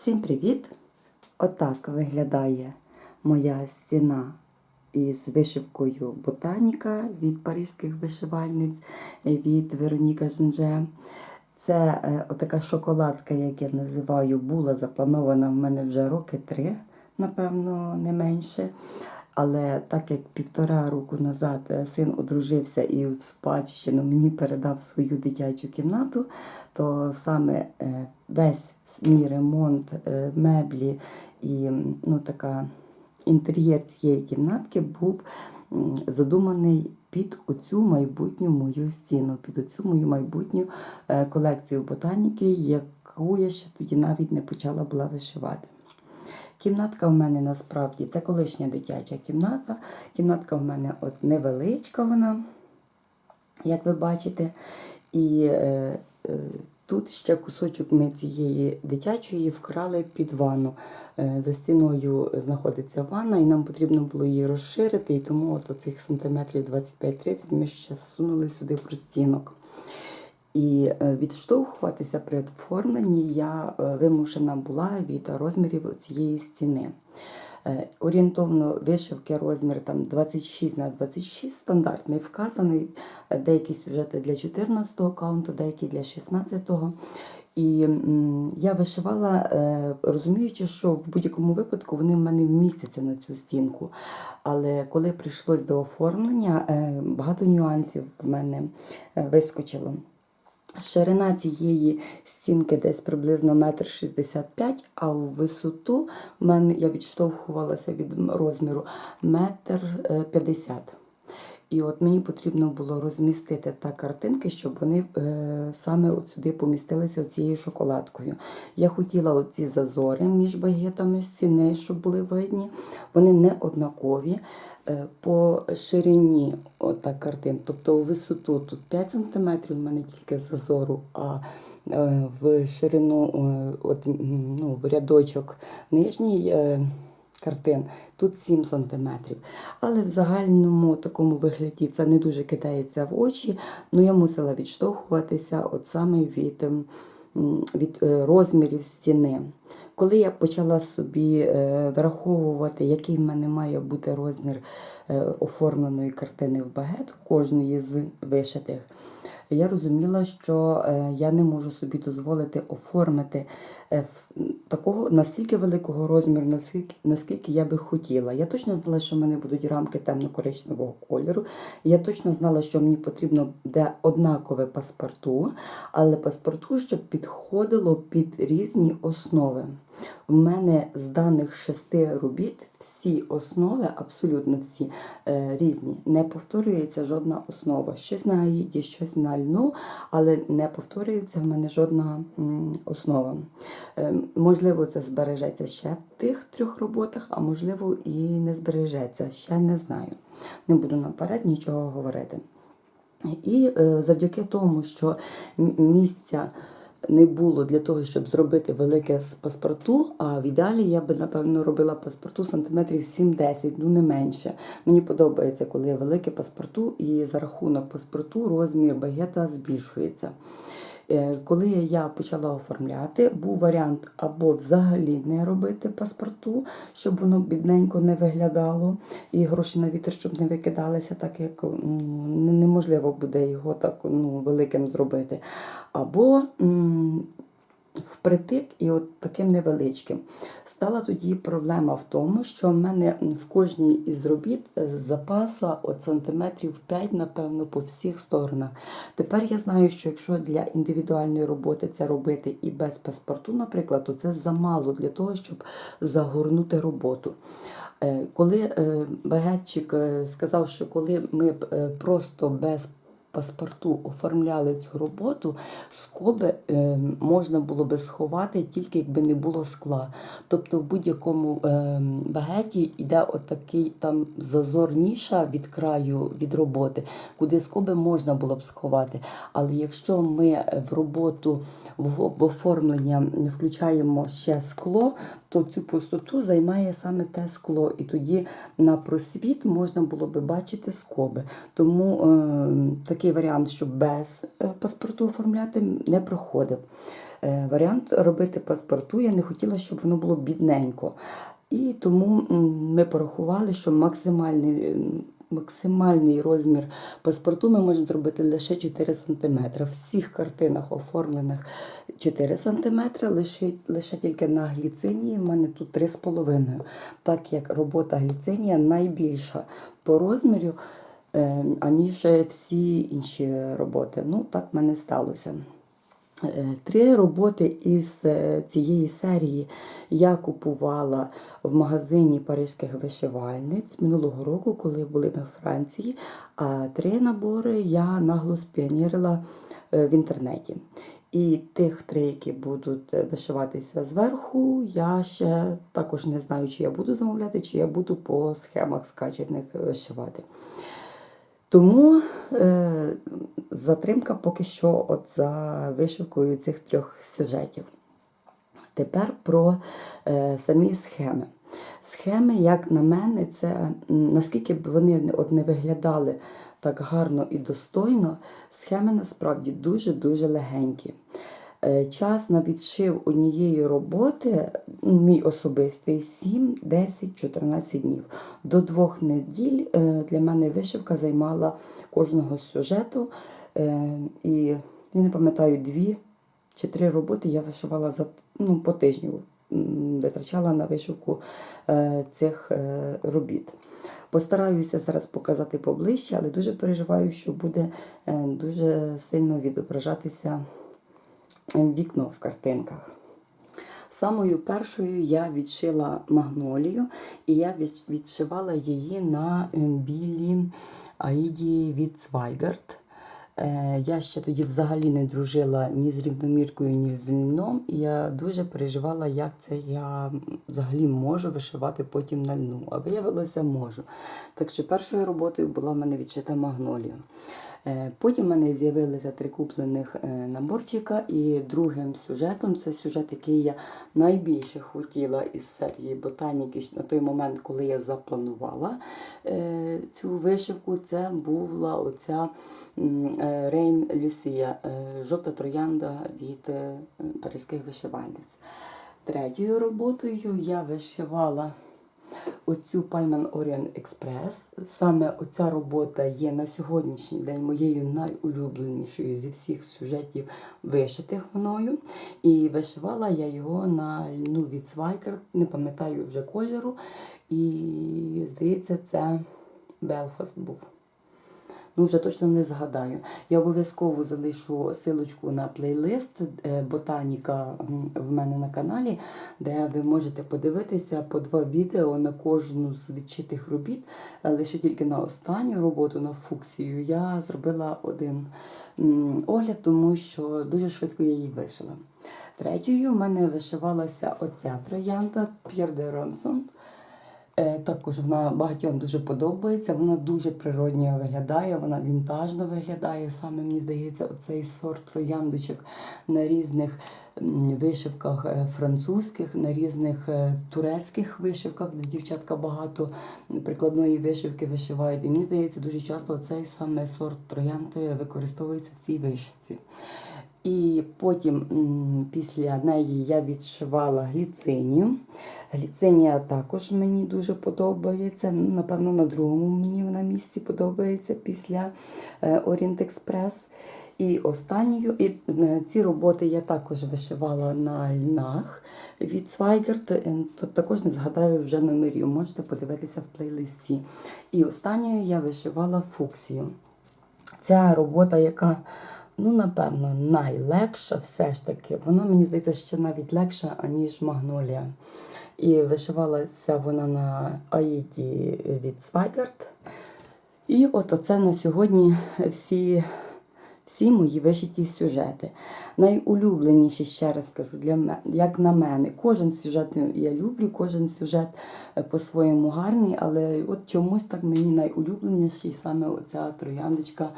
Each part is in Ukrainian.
Всім привіт! Отак виглядає моя стіна із вишивкою Ботаніка від паризьких вишивальниць е, від Вероніка Жінже. Це така отака шоколадка, як я називаю, була запланована в мене вже роки три, напевно, не менше. Але так як півтора року назад е, син одружився і в спадщину мені передав свою дитячу кімнату, то саме е, весь мій ремонт, е, меблі і ну, така інтер'єр цієї кімнатки був задуманий під оцю майбутню мою стіну, під оцю мою майбутню колекцію ботаніки, яку я ще тоді навіть не почала була вишивати. Кімнатка в мене насправді це колишня дитяча кімната. Кімнатка в мене от невеличка вона, як ви бачите. І е, е, тут ще кусочок ми цієї дитячої вкрали під ванну. Е, за стіною знаходиться ванна, і нам потрібно було її розширити, і тому от оцих сантиметрів 25-30 ми ще сунули сюди простінок. І е, відштовхуватися при оформленні я е, вимушена була від розмірів цієї стіни. Е, Орієнтовно вишивки розмір там 26 на 26 стандартний вказаний. Деякі сюжети для 14-го каунту, деякі для 16-го. І я вишивала, розуміючи, що в будь-якому випадку вони в мене вмістяться на цю стінку. Але коли прийшлось до оформлення, багато нюансів в мене вискочило. Ширина цієї стінки десь приблизно метр шістдесят а у висоту в мене я відштовхувалася від розміру метр м. п'ятдесят. І от мені потрібно було розмістити так картинки, щоб вони е, саме от сюди помістилися цією шоколадкою. Я хотіла оці зазори між багетами стіни, щоб були видні. Вони не однакові. Е, по ширині отак картин, тобто у висоту тут 5 см в мене тільки зазору, а е, в ширину е, от, ну, в рядочок нижній. е, Картин тут 7 см. Але в загальному такому вигляді це не дуже кидається в очі. Ну я мусила відштовхуватися от саме від, від е, розмірів стіни. Коли я почала собі е, враховувати, який в мене має бути розмір е, оформленої картини в багет, кожної з вишитих, я розуміла, що е, я не можу собі дозволити оформити такого настільки великого розміру, наскільки, наскільки я би хотіла. Я точно знала, що в мене будуть рамки темно-коричневого кольору. Я точно знала, що мені потрібно буде однакове паспорту, але паспорту, щоб підходило під різні основи. У мене з даних шести робіт всі основи, абсолютно всі е, різні. Не повторюється жодна основа. Щось на аїді, щось на льну, але не повторюється в мене жодна основа. Е, можливо, це збережеться ще в тих трьох роботах, а можливо і не збережеться. Ще не знаю. Не буду наперед нічого говорити. І е, завдяки тому, що місця не було для того, щоб зробити велике паспорту, а в ідеалі я би, напевно, робила паспорту сантиметрів 7-10, ну не менше. Мені подобається, коли є велике паспорту, і за рахунок паспорту розмір багета збільшується. Е, Коли я почала оформляти, був варіант або взагалі не робити паспорту, щоб воно бідненько не виглядало, і гроші на вітер, щоб не викидалися, так як неможливо буде його так ну, великим зробити. Або впритик і от таким невеличким. Стала тоді проблема в тому, що в мене в кожній із робіт е, запаса от сантиметрів 5, напевно, по всіх сторонах. Тепер я знаю, що якщо для індивідуальної роботи це робити і без паспорту, наприклад, то це замало для того, щоб загорнути роботу. Е, Коли е, багетчик сказав, що коли ми просто без паспорту оформляли цю роботу, скоби е, можна було би сховати тільки якби не було скла. Тобто в будь-якому е, багеті йде отакий там зазор ніша від краю від роботи, куди скоби можна було б сховати. Але якщо ми в роботу в, оформлення включаємо ще скло, то цю пустоту займає саме те скло. І тоді на просвіт можна було би бачити скоби. Тому е, так такий варіант, щоб без е, паспорту оформляти, не проходив. Е, Варіант робити паспорту я не хотіла, щоб воно було бідненько. І тому ми порахували, що максимальний, максимальний розмір паспорту ми можемо зробити лише 4 см. В всіх картинах оформлених 4 см, лише, лише тільки на гліцинії в мене тут 3,5 так як робота гліцинія найбільша по розміру, е, аніж всі інші роботи. Ну, так в мене сталося. Е, Три роботи із е, цієї серії я купувала в магазині паризьких вишивальниць минулого року, коли були ми в Франції. А три набори я нагло спіонірила е, в інтернеті. І тих три, які будуть вишиватися зверху, я ще також не знаю, чи я буду замовляти, чи я буду по схемах скачених вишивати. Тому е, затримка поки що от за вишивкою цих трьох сюжетів. Тепер про е, самі схеми. Схеми, як на мене, це наскільки б вони от не виглядали так гарно і достойно, схеми насправді дуже-дуже легенькі. Е, Час на відшив однієї роботи, мій особистий 7, 10, 14 днів. До двох неділь е, для мене вишивка займала кожного сюжету. Е, І я не пам'ятаю, дві чи три роботи я вишивала за ну, по тижню, витрачала на вишивку цих робіт. Постараюся зараз показати поближче, але дуже переживаю, що буде дуже сильно відображатися вікно в картинках. Самою першою я відшила магнолію, і я відшивала її на е, білій аїді від Свайгард. Е, Я ще тоді взагалі не дружила ні з рівноміркою, ні з льном. І я дуже переживала, як це я взагалі можу вишивати потім на льну. А виявилося, можу. Так що першою роботою була в мене відшита магнолія. Е, Потім в мене з'явилися три куплених е, наборчика, і другим сюжетом це сюжет, який я найбільше хотіла із серії ботаніки на той момент, коли я запланувала е, цю вишивку. Це була оця Рейн Люсія, жовта троянда від паризьких вишивальниць. Третьою роботою я вишивала оцю Palman Orient Express. Саме оця робота є на сьогоднішній день моєю найулюбленішою зі всіх сюжетів вишитих мною. І вишивала я його на льну від Свайкер, не пам'ятаю вже кольору. І здається, це Белфаст був. Ну, вже точно не згадаю. Я обов'язково залишу силочку на плейлист е, Ботаніка в мене на каналі, де ви можете подивитися по два відео на кожну з відчитих робіт. Лише тільки на останню роботу на фуксію я зробила один огляд, тому що дуже швидко я її вишила. Третьою в мене вишивалася оця троянда П'єр де Ронсон. Е, Також вона багатьом дуже подобається, вона дуже природньо виглядає, вона вінтажно виглядає. Саме мені здається, оцей сорт трояндочок на різних вишивках е, французьких, на різних е, турецьких вишивках, де дівчатка багато прикладної вишивки вишивають. І мені здається, дуже часто цей саме сорт троянди використовується в цій вишивці. І потім після неї я відшивала гліцинію. Гліцинія також мені дуже подобається. Напевно, на другому мені вона місці подобається після е, Orient Express. І останньою, і е, ці роботи я також вишивала на льнах від Свайгерт. То також не згадаю вже номерів. Можете подивитися в плейлисті. І останньою я вишивала фуксію. Ця робота, яка, ну, напевно, найлегша все ж таки, вона, мені здається, ще навіть легша, аніж магнолія. І вишивалася вона на Аїді від Свайгард. І от оце на сьогодні всі, всі мої вишиті сюжети. Найулюбленіші, ще раз кажу, для мене, як на мене. Кожен сюжет я люблю, кожен сюжет е, по-своєму гарний, але от чомусь так мені найулюбленіший саме оця трояндочка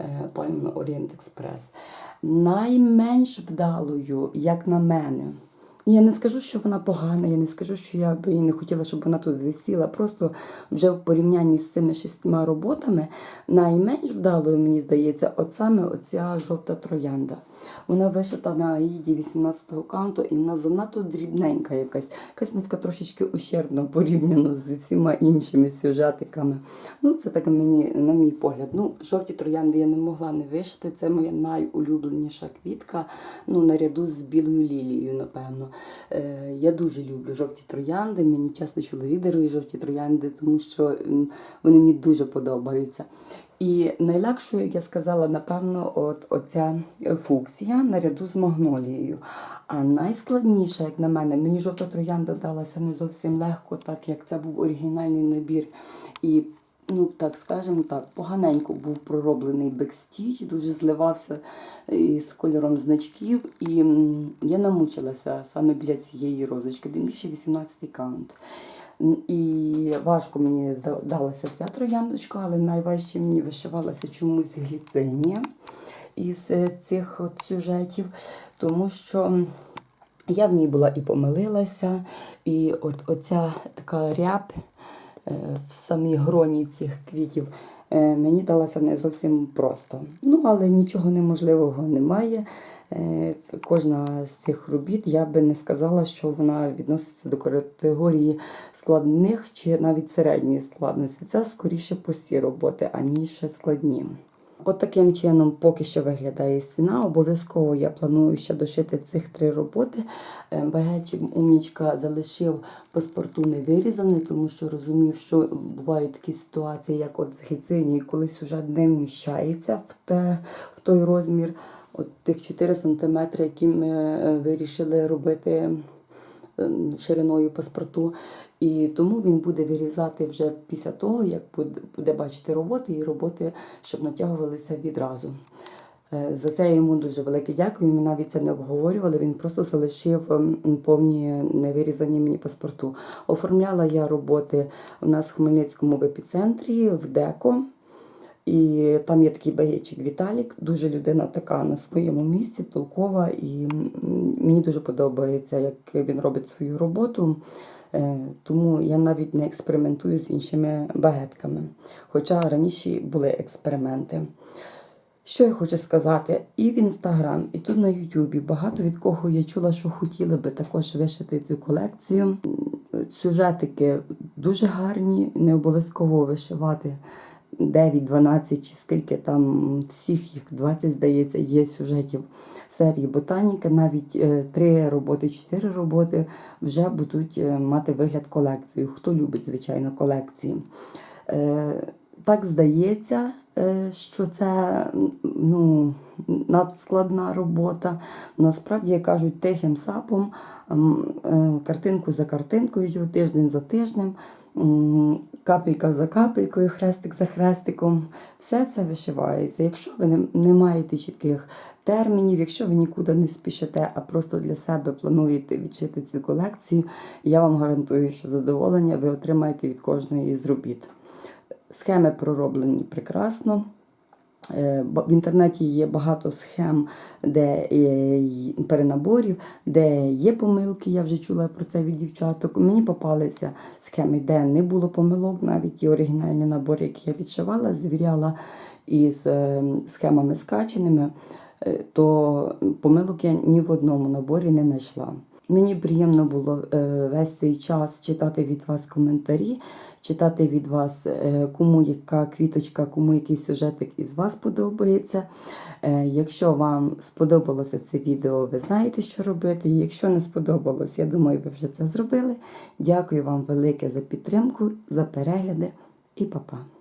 е, Орієнт Експрес. Найменш вдалою, як на мене, Я не скажу, що вона погана, я не скажу, що я би і не хотіла, щоб вона тут висіла. Просто вже в порівнянні з цими шістьма роботами найменш вдалою, мені здається, от саме оця жовта троянда. Вона вишита на аїді 18-го канту, і вона занадто дрібненька якась. Якась вона трошечки ущербна порівняно з всіма іншими сюжетиками. Ну, це так мені, на мій погляд. Ну, жовті троянди я не могла не вишити. Це моя найулюбленіша квітка, ну, наряду з білою лілією, напевно. Е, я дуже люблю жовті троянди. Мені часто чоловік дарує жовті троянди, тому що вони мені дуже подобаються. І найлегшою, як я сказала, напевно, от оця фуксія наряду з магнолією. А найскладніше, як на мене, мені жовта троянда далася не зовсім легко, так як це був оригінальний набір. І ну так скажемо так, поганенько був пророблений бекстіч, дуже зливався із кольором значків, і я намучилася саме біля цієї розочки, тим більше 18 каунт. І важко мені да- далася ця трояндочка, але найважче мені вишивалася чомусь гліцинія із е, цих от сюжетів, тому що я в ній була і помилилася, і от оця така ряб е, в самій гроні цих квітів е, мені далася не зовсім просто. Ну, але нічого неможливого немає. Е, Кожна з цих робіт я би не сказала, що вона відноситься до категорії складних чи навіть середньої складності. Це скоріше прості роботи, аніж складні. От таким чином поки що виглядає стіна. Обов'язково я планую ще дошити цих три роботи. Е, Багечик умнічка залишив паспорту не вирізаний, тому що розумів, що бувають такі ситуації, як от з гліцині, коли сюжет не вміщається в, те, в той розмір. От тих 4 см, які ми е, вирішили робити шириною паспорту. І тому він буде вирізати вже після того, як буде, буде бачити роботи, і роботи, щоб натягувалися відразу. Е, За це я йому дуже велике дякую. Ми навіть це не обговорювали. Він просто залишив ем, повні невирізані мені паспорту. Оформляла я роботи у нас в Хмельницькому в епіцентрі, в Деко. І там є такий багетчик Віталік, дуже людина така на своєму місці, толкова, і мені дуже подобається, як він робить свою роботу. Е, Тому я навіть не експериментую з іншими багетками. Хоча раніше були експерименти. Що я хочу сказати, і в інстаграм, і тут на Ютубі багато від кого я чула, що хотіли би також вишити цю колекцію. Сюжетики дуже гарні, не обов'язково вишивати 9-12 чи скільки там всіх їх 20, здається, є сюжетів серії Ботаніка. Навіть е, три роботи, чотири роботи вже будуть е, мати вигляд колекцію. Хто любить, звичайно, колекції. Е, Так здається, е, що це ну, надскладна робота. Насправді, як кажуть, тихим сапом, е, картинку за картинкою, тиждень за тижнем, капелька за капелькою, хрестик за хрестиком. Все це вишивається. Якщо ви не, маєте чітких термінів, якщо ви нікуди не спішите, а просто для себе плануєте відшити цю колекцію, я вам гарантую, що задоволення ви отримаєте від кожної з робіт. Схеми пророблені прекрасно. Е, В інтернеті є багато схем, де е, перенаборів, де є помилки. Я вже чула про це від дівчаток. Мені попалися схеми, де не було помилок, навіть ті оригінальні набори, які я відшивала, звіряла із е, схемами скаченими, то помилок я ні в одному наборі не знайшла. Мені приємно було е, весь цей час читати від вас коментарі, читати від вас, е, кому яка квіточка, кому який сюжетик із вас подобається. Е, Якщо вам сподобалося це відео, ви знаєте, що робити. Якщо не сподобалось, я думаю, ви вже це зробили. Дякую вам велике за підтримку, за перегляди і па-па.